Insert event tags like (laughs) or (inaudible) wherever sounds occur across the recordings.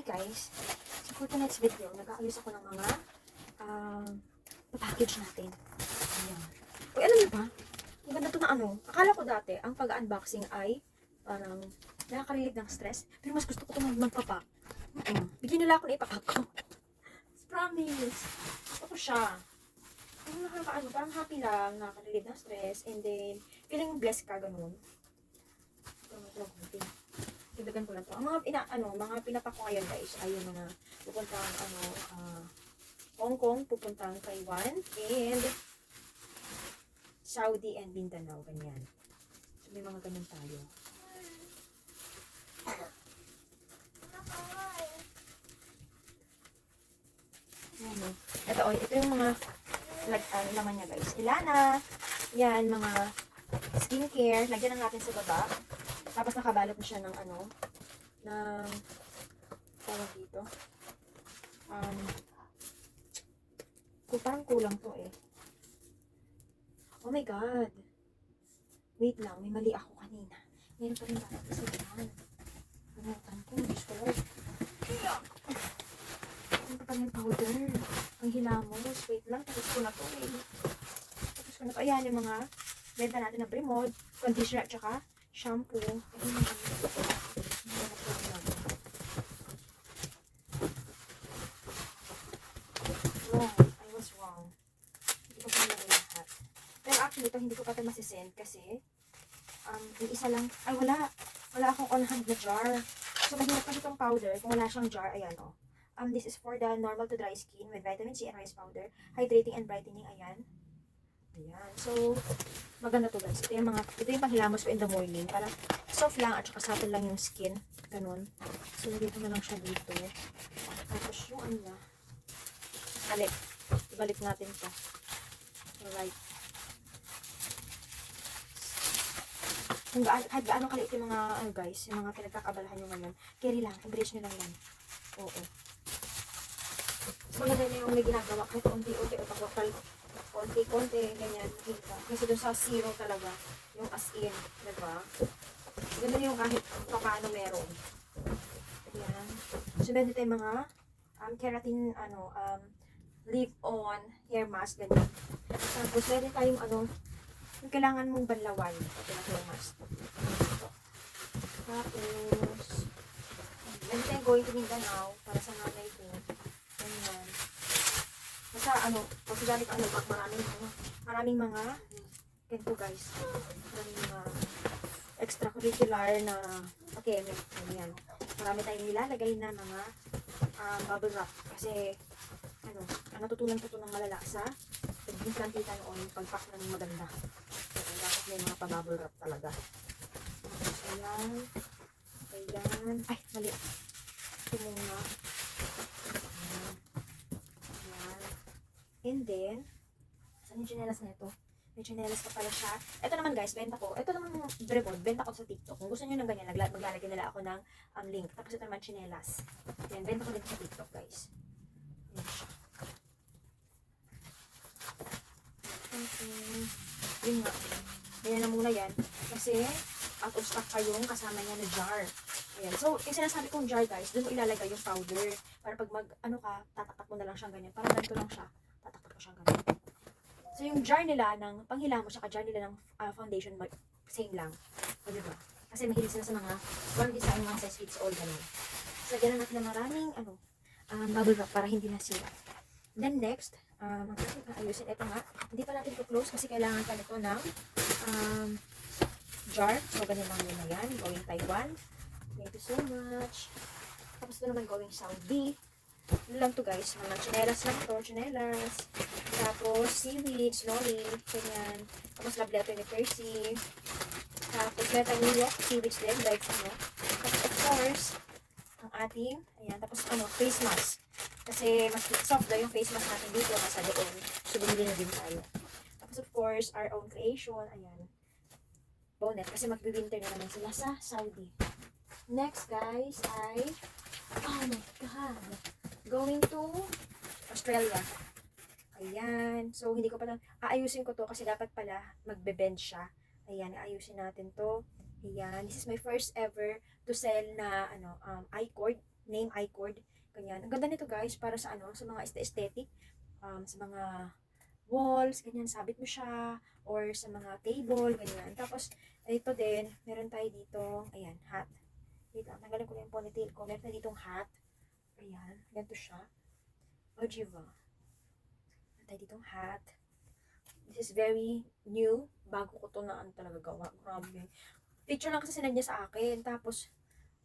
Hi guys! So for tonight's video, nag-aayos ako ng mga um, package natin. Ayan. Uy, alam niyo ba? Ang ganda to na ano. Akala ko dati, ang pag-unboxing ay parang nakaka-relieve ng stress. Pero mas gusto ko ito magpapak. Mm. Bigyan nila ako na ipapak ko. (laughs) Promise. Gusto ko siya. Ang nakaka-ano, parang happy lang, nakaka-relieve ng stress. And then, feeling blessed ka, ganun. Ito, ito, ito. Dagdagan ko lang to. Ang mga pina, ano, mga pinapak ko ngayon guys ay yung mga pupuntang ano, ah, Hong Kong, pupuntang Taiwan, and Saudi and Mindanao, ganyan. So may mga ganun tayo. Ano, ito, oh, ito yung mga lag, ano, laman niya guys. Ilana, yan, mga skincare, lagyan lang natin sa baba. Tapos nakabalot na siya ng ano, ng, tawag dito, um, parang kulang to eh. Oh my God. Wait lang, may mali ako kanina. Meron pa rin dapat isa yan. Pumutan ko, Diyos ko. Meron pa rin powder. Ang hilamos. Wait lang, tapos ko na to eh. Tapos ko na to. Ayan yung mga benta natin ng Primod, conditioner at saka shampoo. Wrong. I was wrong. Hindi actually, ito hindi ko pa ito masisend kasi um, yung isa lang, ay wala. Wala akong on-hand na jar. So, mahirap kasi itong powder. Kung wala siyang jar, ayan o. Um, this is for the normal to dry skin with vitamin C and rice powder. Hydrating and brightening, ayan. Ayan. So, maganda to guys. Ito yung mga, ito yung panghilamos ko in the morning. Para soft lang at saka subtle lang yung skin. Ganun. So, ko na lang siya dito. Tapos yung ano na, balik. Ibalik natin to. Alright. Kung gaano, kahit gaano kaliit yung mga, ano guys, yung mga pinagkakabalahan nyo ngayon, carry lang, embrace nyo lang yan. Oo. So, maganda na yung may ginagawa, kahit unti-unti, o pakwakal, konti-konti, ganyan, kita. Kasi doon sa zero talaga, yung as in, diba? Ganda na yung kahit paano meron. Ayan. So, meron tayong mga um, keratin, ano, um, leave-on hair mask, ganyan. Tapos, meron tayong, ano, yung kailangan mong banlawan. Ito na hair mask. Tapos, meron tayong going to Mindanao para sa nanay. Basta, ano, dali ka, ano, maraming, ano, maraming mga, ganito guys, maraming mga extracurricular na, okay, ganyan. Marami tayong nilalagay na mga um, bubble wrap. Kasi, ano, ang natutunan ko ito ng malala sa pag-implant kita noon, pag-pack ng maganda. So, dapat may mga pa-bubble wrap talaga. Ayan. Ayan. Ay, mali. Ito muna. Ayan. Ayan. And then, saan yung chinelas na ito? May chinelas pa pala siya. Ito naman guys, benta ko. Ito naman dribble, benta ko sa TikTok. Kung gusto niyo ng ganyan, maglalagay nila ako ng um, link. Tapos ito naman chinelas. Yan, benta ko din sa TikTok guys. Yan siya. Okay. Yun nga. Ganyan na muna yan. Kasi, out of stock pa yung kasama niya na jar. Ayan. So, yung sinasabi kong jar guys, doon mo ilalagay yung powder. Para pag mag, ano ka, tataktak mo na lang siyang ganyan. Parang ganito lang siya. Tataktak mo siyang ganyan. So, yung jar nila ng panghilamos, saka jar nila ng ah, foundation, mag, same lang. O, diba? Kasi mahilig sila sa mga one design, one size fits all, ganun. So, lagyan na natin ng maraming, ano, um, bubble wrap para hindi nasira. Then next, um, ang ating aayusin, ito nga, hindi pa natin to-close kasi kailangan pa nito ng um, jar. So, ganyan lang muna yan. Going Taiwan. Thank you so much. Tapos ito naman going Saudi. Ano lang to guys, mga chinelas lang to, chinelas. Tapos seaweed, snowy, ganyan. Tapos love letter ni Percy. Tapos meron New York seaweed din, like ano. Tapos of course, ang ating, ayan, tapos ano, face mask. Kasi mas soft daw yung face mask natin dito, nasa doon. So, bumili na din tayo. Tapos of course, our own creation, ayan. Bonnet, kasi magbi-winter na naman sila sa Saudi. Next, guys, ay, oh my God, going to Australia. Ayan. So, hindi ko pa na, aayusin ko to kasi dapat pala magbe-bend siya. Ayan, aayusin natin to. Ayan. This is my first ever to sell na, ano, um, iCord name iCord. Ganyan. Ang ganda nito guys, para sa ano, sa mga aesthe- aesthetic, um, sa mga walls, ganyan, sabit mo siya, or sa mga table, ganyan. Tapos, ito din, meron tayo dito, ayan, hat. Dito, tanggalin ko na yung ponytail ko. Meron tayo ditong hat. Ayan, ganito siya. Ojiva. Meron tayo ditong hat. This is very new. Bago ko to na ano talaga gawa. Grabe. Picture lang kasi sinad niya sa akin. Tapos,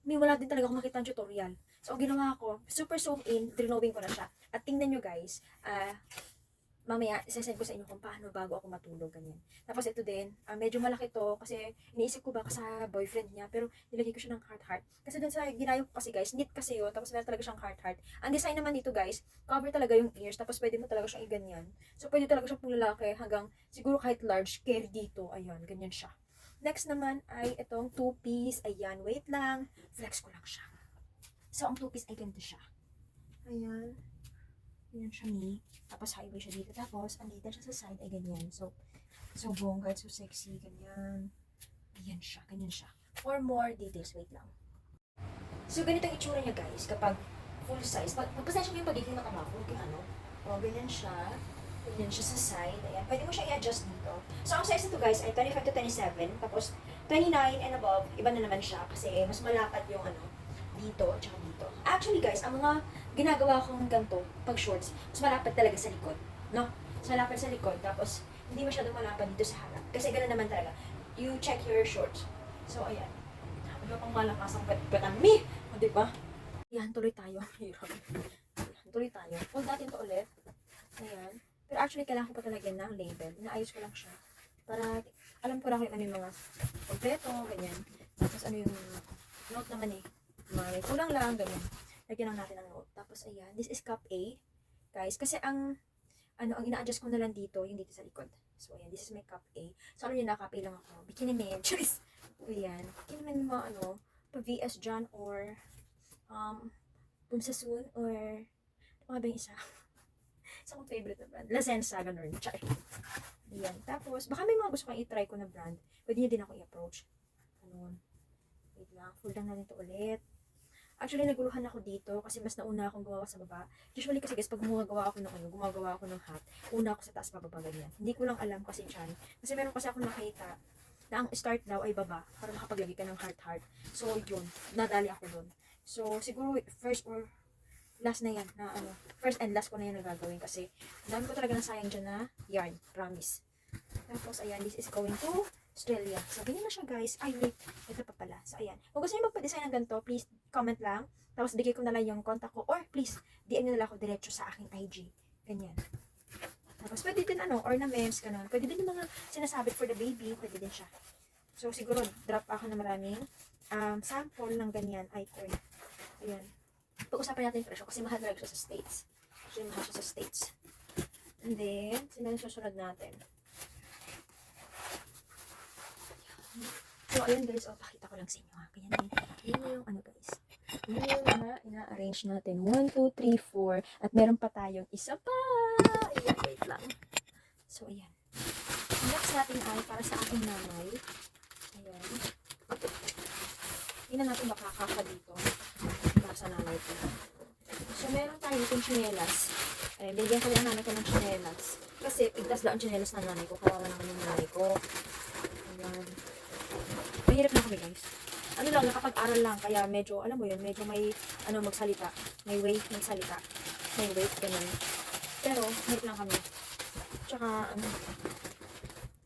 may wala din talaga akong makita ng tutorial. So, ginawa ko, super zoom in, drenowing ko na siya. At tingnan nyo guys, ah, mamaya, isasend ko sa inyo kung paano bago ako matulog, ganyan. Tapos ito din, ah, medyo malaki to kasi iniisip ko baka sa boyfriend niya, pero nilagay ko siya ng heart-heart. Kasi dun sa ginayo ko kasi guys, knit kasi yun, tapos meron talaga siyang heart-heart. Ang design naman dito guys, cover talaga yung ears, tapos pwede mo talaga siyang iganyan. So pwede talaga siyang pang lalaki hanggang siguro kahit large, carry dito, ayan, ganyan siya. Next naman ay itong two-piece, ayan, wait lang, flex ko lang siya. So ang two-piece ay ganito siya. Ayan. Ganyan siya ni. Tapos highway siya dito. Tapos, andito siya sa side ay ganyan. So, so bongga, so sexy, ganyan. Ayan siya, ganyan siya. For more details, wait lang. So, ganito ang itsura niya guys, kapag full size. Pag, magpasensya mo yung pagiging mataba ko, kung ano. O, ganyan siya. Ganyan siya sa side. Ayan. Pwede mo siya i-adjust dito. So, ang size nito guys ay 25 to 27. Tapos, 29 and above, iba na naman siya kasi mas malapad yung ano, dito, tsaka dito. Actually guys, ang mga ginagawa kong ganito, pag shorts, mas malapad talaga sa likod. No? Mas malapad sa likod, tapos hindi masyadong malapad dito sa harap. Kasi ganoon naman talaga. You check your shorts. So, ayan. Ano pang malakas ang pet-petan me? O, diba? Yan, tuloy tayo. (laughs) Hirap. Tuloy tayo. Hold natin to ulit. Ayan. Pero actually, kailangan ko pa talaga ng label. Inaayos ko lang siya. Para, alam ko na kung ano yung mga kompleto, ganyan. Tapos ano yung note naman eh. May kulang lang, ganyan. Lagyan lang natin ng. Tapos ayan, this is cup A. Guys, kasi ang ano, ang ina-adjust ko na lang dito, yung dito sa likod. So, ayan, this is my cup A. So, ano yun na, cup lang ako. Bikini men, (laughs) choice. Ayan. Bikini men mga ano, pa VS John or um, Bumsasun or ano ba yung isa? (laughs) isa kong favorite na brand. La Senza, ganun. Char. Ayan. Tapos, baka may mga gusto kang i-try ko na brand. Pwede niyo din ako i-approach. Ganun. Wait lang. Full lang natin ito ulit. Actually, naguluhan ako dito kasi mas nauna akong gumawa sa baba. Usually kasi guys, pag gumagawa ako ng ano, gumagawa ako ng hat, una ako sa taas pababa ganyan. Hindi ko lang alam kasi dyan. Kasi meron kasi ako nakita na ang start daw ay baba para makapaglagay ka ng heart-heart. So, yun. Nadali ako dun. So, siguro first or last na yan na ano, first and last ko na yan nagagawin kasi dami ko talaga nasayang dyan na yarn, promise. Tapos, ayan, this is going to Australia. So, ganyan na siya, guys. Ay, wait. Ito pa pala. So, ayan. Kung gusto niyo magpa-design ng ganito, please comment lang. Tapos, bigay ko na lang yung contact ko. Or, please, DM nyo na lang ako diretso sa aking IG. Ganyan. Tapos, pwede din ano, ornaments, ganun. Pwede din yung mga sinasabit for the baby. Pwede din siya. So, siguro, drop ako na maraming um, sample ng ganyan icon. Ayan. Pag-usapan natin yung presyo kasi mahal talaga siya sa States. Kasi mahal siya sa States. And then, sino yung susunod natin? So, ayun guys, oh, pakita ko lang sa inyo ha. Ganyan din. Na yung ano guys. Yan yung mga ina-arrange natin. 1, 2, 3, 4. At meron pa tayong isa pa. Ayan, wait lang. So, ayan. Ang Next natin ay para sa aking nanay. Ayan. Tingnan natin baka kaka dito. Para sa nanay ko. So, meron tayo itong chinelas. Eh, bigyan ko lang nanay ko ng chinelas. Kasi, igtas lang ang chinelas ng nanay ko. Kawawa naman yung nanay ko. Ayan. Mahirap na kami guys. Ano lang, nakapag-aral lang. Kaya medyo, alam mo yun, medyo may, ano, magsalita. May way magsalita. May weight, ganun. Pero, mahirap lang kami. Tsaka, ano,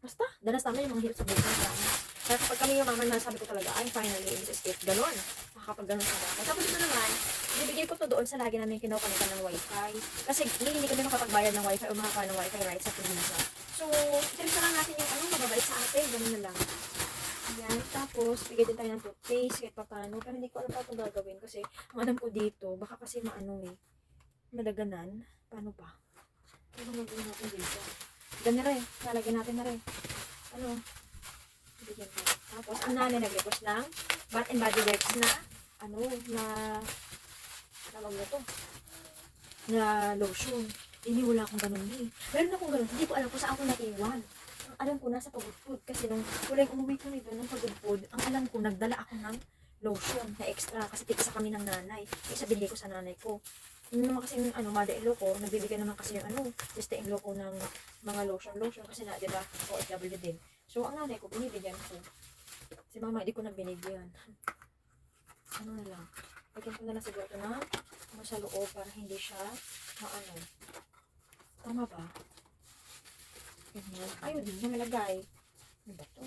basta, danas namin yung mga hirap sa buhay. Kaya kapag kami yung mama, nasabi ko talaga, I'm finally in this state. Ganon. Nakakapag ganon sa ako. Tapos ito naman, bibigay ko to doon sa lagi namin kinukunika ng wifi. Kasi hindi, hindi kami makapagbayad ng wifi o makakawa ng wifi right sa probinsya. So, tirisa lang natin yung ano, mababait sa atin. Ganun na lang. Yan. Tapos, bigay din tayo ng toothpaste kahit pa paano. Pero hindi ko alam pa itong gagawin kasi ang ko dito, baka kasi maano eh, malaganan. Paano pa? Ano gagawin natin dito? Ganyan rin. Lalagyan natin na rin. Ano? Bigyan ko. Tapos, ang nanay nag-request ng Bath and Body Works na, ano, na, tawag mo to, na lotion. Hindi, wala akong ganun eh. Meron akong ganun. Hindi ko alam kung saan ko naiwan. Ang alam ko, nasa pagod. Kasi nung huling umuwi kami doon ng pagod ang alam ko, nagdala ako ng lotion na extra kasi tig-isa kami ng nanay. Isa binigay ko sa nanay ko. Yung naman kasi yung ano, mother-in-law ko, nagbibigay naman kasi yung ano, sister-in-law ko ng mga lotion-lotion kasi na, di ba, OFW din. So, ang nanay ko, binibigyan ko. Si mama, hindi ko na binigyan. Ano na lang. Lagyan ko na lang siguro ito na ano sa loob para hindi siya maano. Tama ba? Ayun din, na malagay. Ano ba to?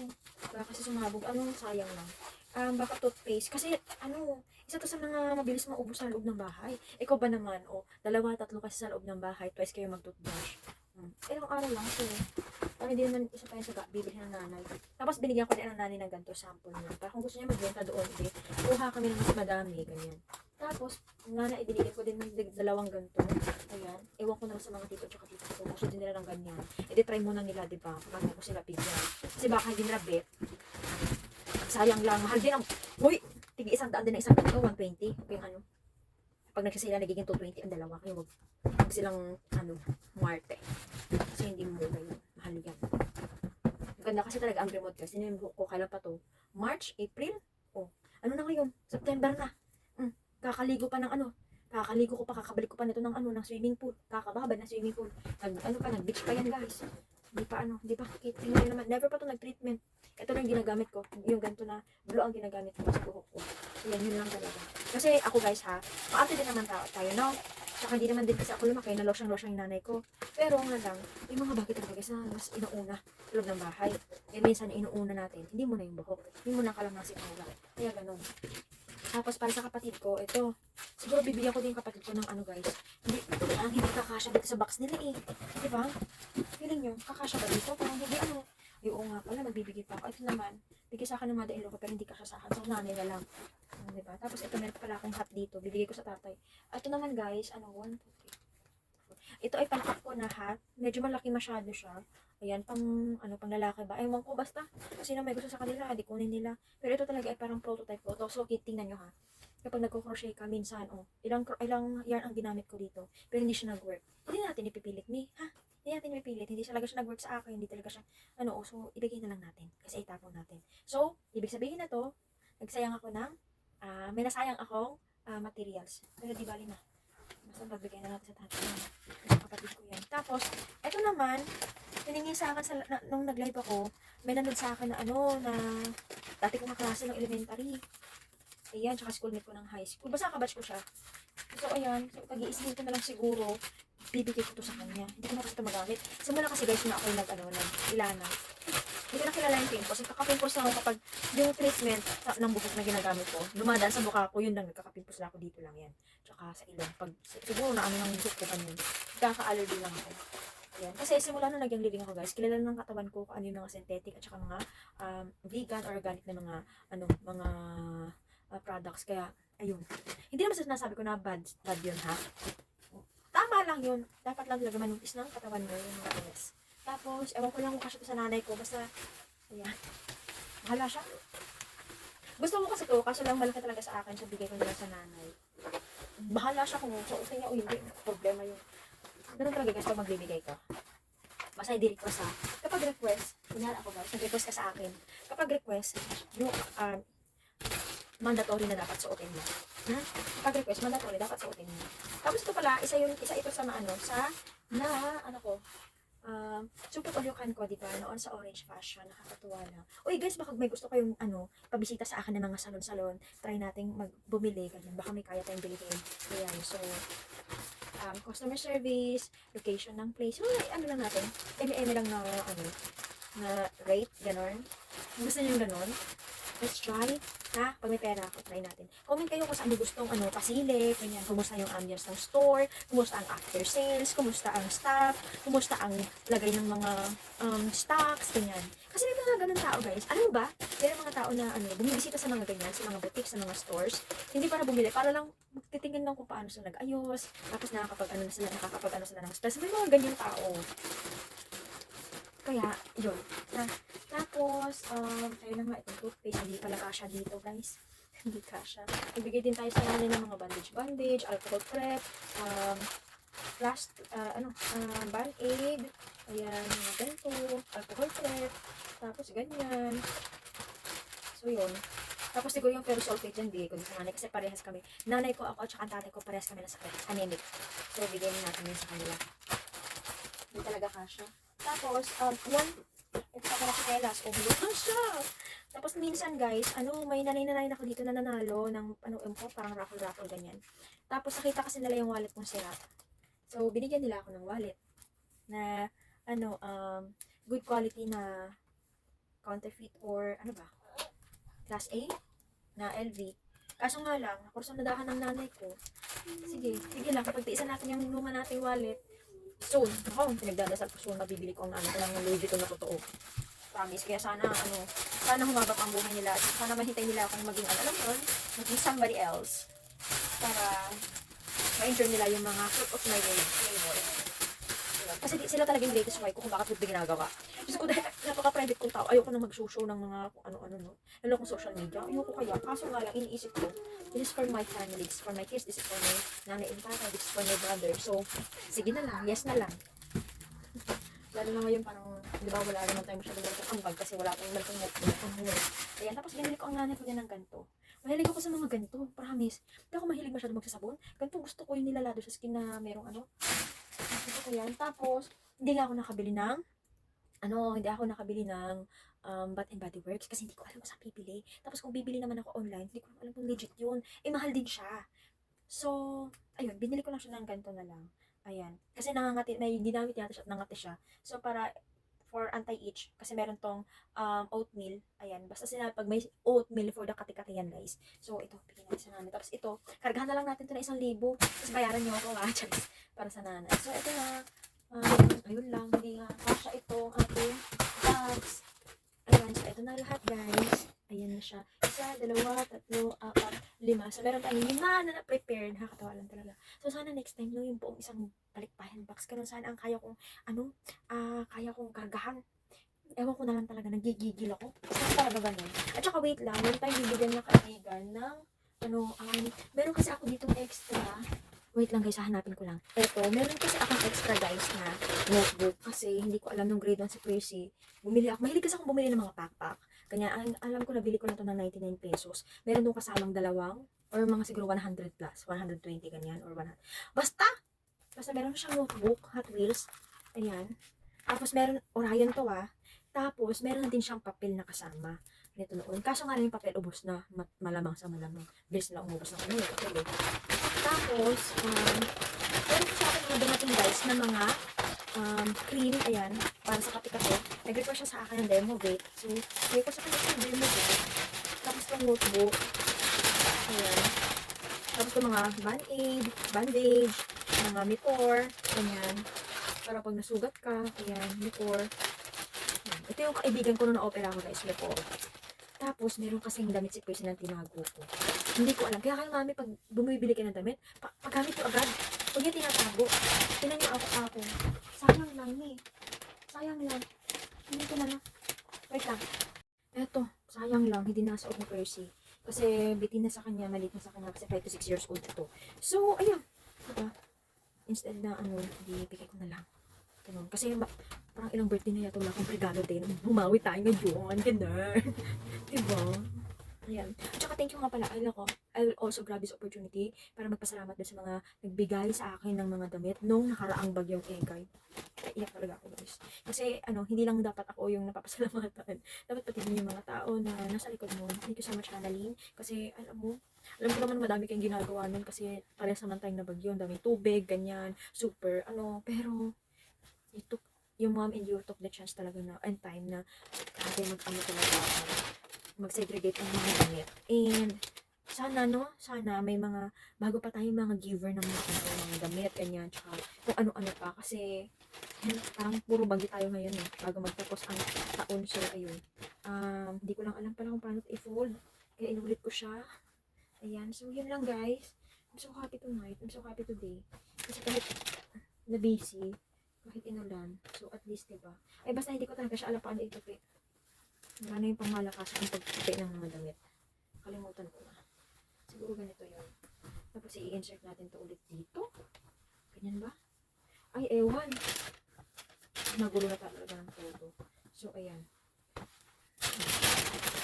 Baka kasi sumabog. Ano, sayang lang. Um, baka toothpaste. Kasi, ano, isa to sa mga mabilis maubos sa loob ng bahay. Ikaw ba naman, o, dalawa, tatlo kasi sa loob ng bahay, twice kayo mag-toothbrush. Hmm. Ilang araw lang to. Para hindi naman isa pa yun sa bibili ng nanay. Tapos binigyan ko din ng nanay ng ganito sample niya. Para kung gusto niya magbenta doon, hindi. Kuha kami ng mas madami, ganyan. Tapos, ang nanay, ibinigay ko din ng dalawang ganito. Ayan. Ewan ko na sa mga tito at tito ko. Gusto din nila ng ganyan. E di try muna nila, di ba? Bago ko sila bigyan. Kasi baka hindi nila bet. Sayang lang. Mahal din ang... Uy! Tigi isang daan din na isang ganito. 120. Okay, ano? Pag nagsasila, nagiging 220 ang dalawa. Kaya wag, wag silang, ano, muarte. Kasi hindi mo yun. Mahal yan. Ganda kasi talaga ang remote yung buhok ko? Kailan pa to? March? April? Oh. Ano na ngayon? September na. Kakaligo pa ng ano? Kakaligo ko pa, kakabalik ko pa nito ng ano, ng swimming pool. Kakababad na swimming pool. Nag, ano pa, nag-beach pa yan guys. Hindi pa ano, hindi pa, tingnan nyo naman. Never pa to nag-treatment. Ito lang ginagamit ko. Yung ganito na blue ang ginagamit ko sa buhok ko. Yan, yun lang talaga. Kasi ako guys ha, maarte din naman tayo, no? Tsaka hindi naman din kasi ako lumaki na losyang-losyang yung nanay ko. Pero nga lang, yung mga bagay talaga guys na mas inuuna sa loob ng bahay. Yan minsan na inuuna natin, hindi mo na yung buhok. Hindi mo na kalamasin ang ugat. Kaya ganun. Tapos para sa kapatid ko, ito. Siguro bibigyan ko din kapatid ko ng ano guys. Hindi, ang hindi kakasya dito sa box nila eh. Di ba? Feeling nyo, kakasya ba dito? Parang hindi ano. Ay, oo nga pala, magbibigay pa ako. Ito naman, bigay sa akin ng mother-in-law ko pero hindi kasya sa akin. So, nanay na lang. Um, di ba? Tapos ito, meron pala akong hat dito. Bibigay ko sa tatay. Ito naman guys, ano, 1, 2, 3. Ito ay pangkat ko na hat. Medyo malaki masyado siya. Ayan, pang, ano, pang lalaki ba? Ewan ko, basta. Kasi na may gusto sa kanila, di kunin nila. Pero ito talaga ay parang prototype ko. So, tingnan nyo ha. Kapag nagko-crochet ka, minsan, oh, ilang, ilang yarn ang ginamit ko dito. Pero hindi siya nag-work. Hindi natin ipipilit ni, ha? Hindi natin ipipilit. Hindi talaga siya nag-work sa akin. Hindi talaga siya, ano, oh, so, ibigay na lang natin. Kasi itapon natin. So, ibig sabihin na to, nagsayang ako ng, ah, may nasayang akong ah, materials. Pero di bali na. Basta pagbigay na natin sa tatay. Kapatid ko yan. Tapos, eto naman, tiningin sa akin sa, na, nung nag-live ako, may nanood sa akin na ano, na dati kong kaklase ng elementary. Ayan, tsaka schoolmate ko ng high school. Basta kabatch ko siya. So, ayan, so, pag-iisipin ko na lang siguro, bibigay ko to sa kanya. Hindi ko na kasi ito magamit. Simula kasi guys na ako yung nag, ano, nag ilana. Hindi ko na kilala yung pimples. Nagkakapimples lang ako kapag yung treatment ng buhok na ginagamit ko, dumadaan sa mukha ko, yun lang, nagkakapimples lang ako dito lang yan. Tsaka sa ilong. Pag, siguro na ano ng buhok ko ganyan. Kaka-allergy lang ako. Ayan. Kasi simula nung naging living ako guys, kilala ng katawan ko kung ano yung mga synthetic at saka mga um, vegan or organic na mga ano, mga uh, products. Kaya, ayun. Hindi naman sinasabi ko na bad, bad yun ha. Tama lang yun. Dapat lang talaga manupis ng katawan mo yung mga yes. Tapos, ewan ko lang kung kasya sa nanay ko. Basta, ayan. Bahala siya. Gusto ko kasi to, kaso lang malaki talaga sa akin. So, bigay ko nila sa nanay. Bahala siya kung suotin niya o hindi. Problema yun. Ganun talaga guys pag magbibigay ka. Basta hindi request ha. Kapag request, kunyari ako guys, nag-request ka sa akin. Kapag request, yung um, mandatory na dapat suotin mo. Ha? Kapag request, mandatory dapat suotin mo. Tapos ito pala, isa yun, isa ito sa ano, sa, na, ano ko, um, super ulyukan ko, di ba, noon sa Orange Fashion, nakakatuwa lang. Uy, guys, baka may gusto kayong, ano, pabisita sa akin ng mga salon-salon, try nating magbumili, ganyan, baka may kaya tayong bilhin. Ayan, so, um, customer service, location ng place, so, ano lang natin, eme-eme lang na, ano, na rate, ganon. Gusto niyo ganon, let's try. Ha? Pag may pera ako, try natin. Comment kayo kung saan niyo gustong ano, pasili, ganyan. Kumusta yung ambience ng store, kumusta ang after sales, kumusta ang staff, kumusta ang lagay ng mga um, stocks, ganyan. Kasi may mga ganun tao, guys. Alam mo ba? May mga tao na ano, bumibisita sa mga ganyan, sa mga boutiques, sa mga stores. Hindi para bumili, para lang titingin lang kung paano sila nag-ayos, tapos nakakapag ano na sila, nakakapag ano sila ng stress. May mga ganyan tao. Kaya, yun. Na, tapos, um, ayun na nga, itong toothpaste, hindi pala kasha dito, guys. (laughs) hindi kasha. Ibigay din tayo sa nanay ng mga bandage-bandage, alcohol prep, um, last, uh, ano, uh, band-aid, ayan, mga ganito, alcohol prep, tapos ganyan. So, yun. Tapos siguro yung ferrosulfate dyan, bigay ko din sa nanay kasi parehas kami. Nanay ko ako at saka tatay ko parehas kami na sakit. Anemic. So, bigyan natin yun sa kanila. Hindi talaga kasha. Tapos, um, one, ito pa pala chinelas. Oh, na (laughs) siya. Tapos minsan guys, ano, may nanay-nanay na ako dito na nanalo ng, ano, um, parang raffle-raffle ganyan. Tapos nakita kasi nila yung wallet kong sira. So, binigyan nila ako ng wallet na, ano, um, good quality na counterfeit or, ano ba, class A na LV. Kaso nga lang, nakursunadahan ng nanay ko. Sige, sige lang, kapag tiisan natin yung luma nating wallet, soon, ako, pinagdadasal ko soon, mabibili ko ang ano, ng Vuitton na totoo. Promise, kaya sana, ano, sana humaba pa ang buhay nila, sana mahintay nila akong maging, ano, alam mo yun, maging somebody else. Para, ma-enjoy nila yung mga fruit of my labor. Kasi di, sila talaga yung greatest why ko kung bakit ito ginagawa. Kasi ko dahil napaka-private kong tao, ayoko na mag-show ng mga ano-ano, no? Lalo kung social media, ayoko kaya. Kaso nga lang, iniisip ko, this is for my family, this is for my kids, this is for my nanay and tatay, this is for my brother. So, sige na lang, yes na lang. Lalo na ngayon parang, di ba, wala naman tayo masyadong ganitong ambag kasi wala tayong malakang work. Ayan, tapos binili ko ang nanay ko din ng ganito. Mahilig ako sa mga ganito, promise. Hindi ako mahilig masyado magsasabon. Ganito gusto ko yung nilalado sa skin na merong ano. Gusto ko yan. Tapos, hindi nga ako nakabili ng, ano, hindi ako nakabili ng um, Bath and Body Works kasi hindi ko alam kung saan bibili. Tapos kung bibili naman ako online, hindi ko alam kung legit yun. Eh, mahal din siya. So, ayun, binili ko lang siya ng ganito na lang. Ayan. Kasi nangangati, may ginamit yata siya at nangati siya. So, para for anti-itch, kasi meron tong um, oatmeal. Ayan. Basta sinabi, pag may oatmeal for the kati-kati yan, guys. So, ito, bigyan natin sa nanay. Tapos ito, kargahan na lang natin ito na isang libo. Tapos bayaran niyo ako, ha, (laughs) Charis, para sa nanay. So, ito na. Um, ayun lang, hindi nga. Kasha ito, ating bags. Ayan, so ito na lahat, guys. Ayan na siya. Isa, dalawa, tatlo, apat, lima. So, meron tayong lima na na-prepared. Nakakatawa lang talaga. So, sana next time, no, yung buong isang balikpayan box. Ganun sana ang kaya kong, ano, ah, kaya kong kargahan. Ewan ko na lang talaga, nagigigil ako. Kasi talaga ganun. At saka wait lang, meron tayong bibigyan na kaibigan ng, ano, um, meron kasi ako ditong extra. Wait lang guys, hahanapin ko lang. Eto, meron kasi akong extra guys na notebook. Kasi hindi ko alam nung grade 1 si Percy. Bumili ako. Mahilig kasi akong bumili ng mga backpack. Kanya, alam ko nabili ko na to ng 99 pesos. Meron doon kasamang dalawang or mga siguro 100 plus, 120 ganyan or 100. Basta, basta meron siyang notebook, Hot Wheels. Ayan. Tapos meron, Orion to ah. Tapos meron din siyang papel na kasama. Ganito noon. Kaso nga lang yung papel ubos na, ma- malamang sa malamang. Bilis na umubos ano yung papel eh. Tapos, um, meron sa akin mga dumating guys na mga um, cream, ayan, para sa kape-kape. Nag-request siya sa akin ng Demovate. So, bigay ko sa kanya yung Demovate. Tapos yung notebook. Ayan. Tapos yung mga band-aid, bandage, mga mitor, ganyan. Para pag nasugat ka, ayan. Ayan. Ito yung kaibigan ko nung na-opera ko guys, mitor. Tapos, meron kasing damit si Percy ng tinago ko. Hindi ko alam. Kaya kayo mami, pag bumibili ka ng damit, pa paggamit ko agad. Huwag yung tinatago. Tinan niyo ako ako. Sayang lang eh. Sayang lang. Hindi ko na lang. Wait lang. Eto, sayang lang. Hindi nasa ni Percy. Kasi bitin na sa kanya, maliit na sa kanya kasi 5 to 6 years old ito. So, ayun. Diba? Instead na ano, hindi bigay ko na lang. Ganun. Kasi parang ilang birthday na yata wala akong regalo din. Bumawi tayo ngayon. Ganun. (laughs) diba? Ayan. At saka thank you nga pala. Alam ko, I'll also grab this opportunity para magpasalamat din sa mga nagbigay sa akin ng mga damit nung nakaraang bagyong Egay. Iyak talaga ako guys. Kasi ano, hindi lang dapat ako yung napapasalamatan. (laughs) Dapat pati din yung mga tao na nasa likod mo. Thank you so much, Annalyn. Kasi alam mo, alam ko naman madami kayong ginagawa nun kasi parehas naman tayong nabagyo. Ang daming tubig, ganyan, super, ano. Pero, you took, yung mom and you took the chance talaga na, and time na, grabe mag-ano talaga ako mag-segregate ang mga damit. And, sana, no? Sana may mga, bago pa tayo mga giver ng mga, mga damit, ganyan, tsaka kung ano-ano pa. Kasi, yun, parang puro bagyo tayo ngayon, eh, bago magtapos ang taon. So, ayun. Um, hindi ko lang alam pala kung paano i-fold. Kaya inulit ko siya. Ayan. So, yun lang, guys. I'm so happy tonight. I'm so happy today. Kasi kahit na busy, kahit inulan. So, at least, diba? Ay, basta hindi ko talaga siya alam paano itupi. Ano yung pangmalakas ang pagtupi ng mga damit. Kalimutan ko na. Siguro ganito yun. Tapos i-insert natin to ulit dito. Ganyan ba? Ay, ewan. Nagulo na talaga ng todo. So, ayan.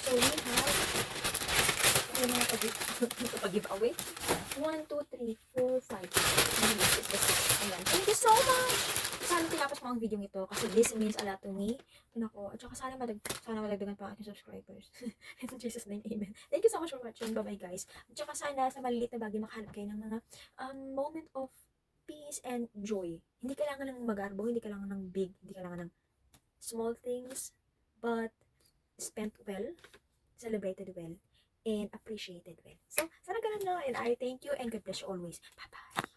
So, yung mga pag- pag-giveaway. 1, 2, 3, 4, 5. This is the six. Ayan. Thank you so much! Sana tinapos mo ang video ito kasi this means a lot to me. Nako, at saka sana, madag sana madagdagan pa ang aking subscribers. (laughs) In Jesus' name, amen. Thank you so much for watching. Bye-bye guys. At saka sana sa maliliit na bagay makahanap kayo ng mga um, moment of peace and joy. Hindi kailangan ng magarbo, hindi kailangan ng big, hindi kailangan ng small things, but spent well, celebrated well, and appreciated well. So, sana ganun na. And I thank you and God bless you always. Bye-bye.